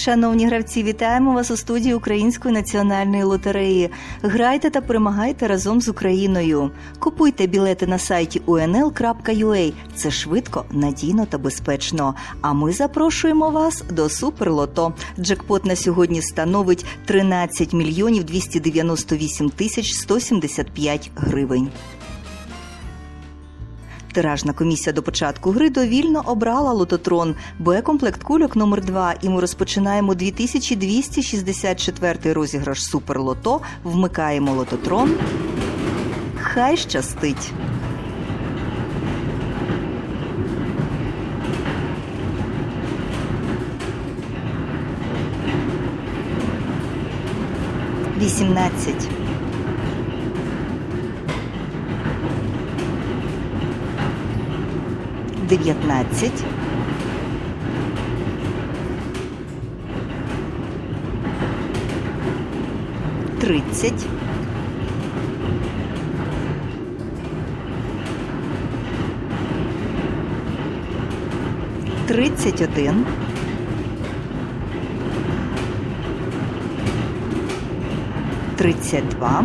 Шановні гравці, вітаємо вас у студії Української національної лотереї. Грайте та перемагайте разом з Україною. Купуйте білети на сайті unl.ua. Це швидко, надійно та безпечно. А ми запрошуємо вас до Суперлото. Джекпот на сьогодні становить 13 мільйонів 298 тисяч 175 гривень. Тиражна комісія до початку гри довільно обрала лототрон Б-комплект кульок номер 2 і ми розпочинаємо 2264 розіграш Суперлото. Вмикаємо лототрон. Хай щастить! Вісімнадцять. Дев'ятнадцять, тридцять, тридцять один, тридцять два.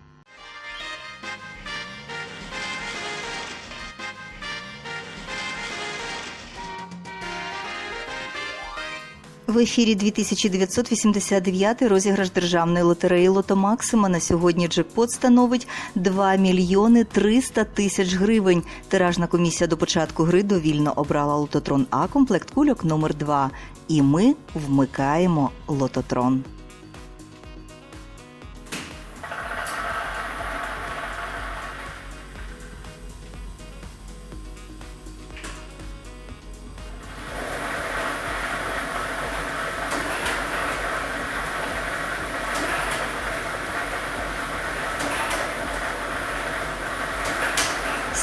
В ефірі 2989 розіграш державної лотереї Лотомаксима На сьогодні джекпот становить 2 мільйони 300 тисяч гривень. Тиражна комісія до початку гри довільно обрала лототрон А комплект кульок номер 2 І ми вмикаємо лототрон.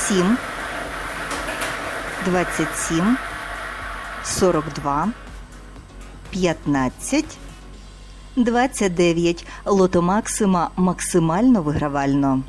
Сім, двадцять сім, сорок два, п'ятнадцять, двадцять дев'ять. Лото Максима максимально вигравально.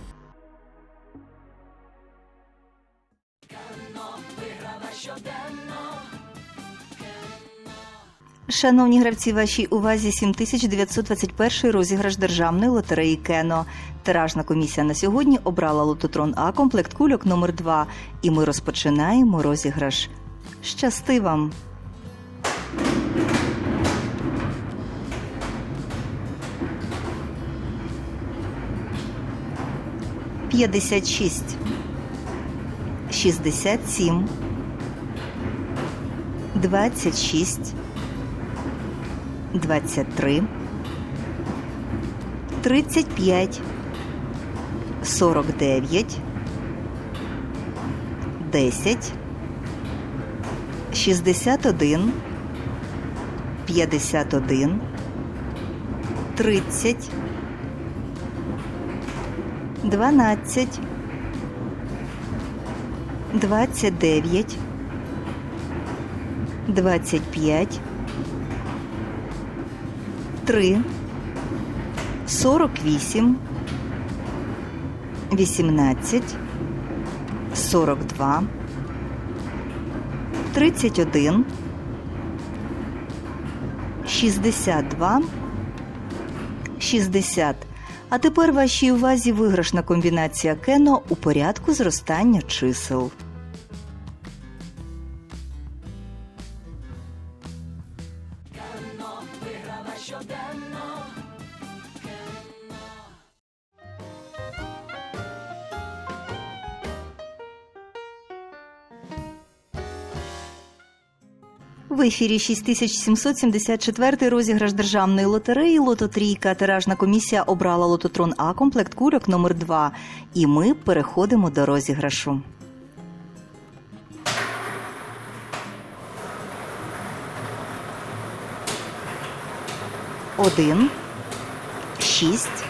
Шановні гравці, вашій увазі 7921 розіграш державної лотереї Кено. Тиражна комісія на сьогодні обрала лототрон А комплект кульок номер 2 І ми розпочинаємо розіграш. Щасти вам! П'ятдесят шість, шістдесят сім, двадцять шість. 23, 35, 49, 10, 61, 51, 30, 12, 29, 25, три, сорок вісім, вісімнадцять, сорок два, тридцять один, шістдесят два, шістдесят. А тепер вашій увазі виграшна комбінація кено у порядку зростання чисел. В ефірі 6774 розіграш державної лотереї Лототрійка. Тиражна комісія обрала лототрон А комплект кульок номер 2 І ми переходимо до розіграшу. Один, шість,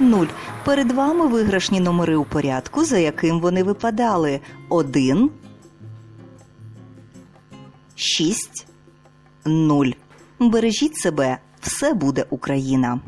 нуль. Перед вами виграшні номери у порядку, за яким вони випадали. Один, шість, нуль. Бережіть себе все буде Україна.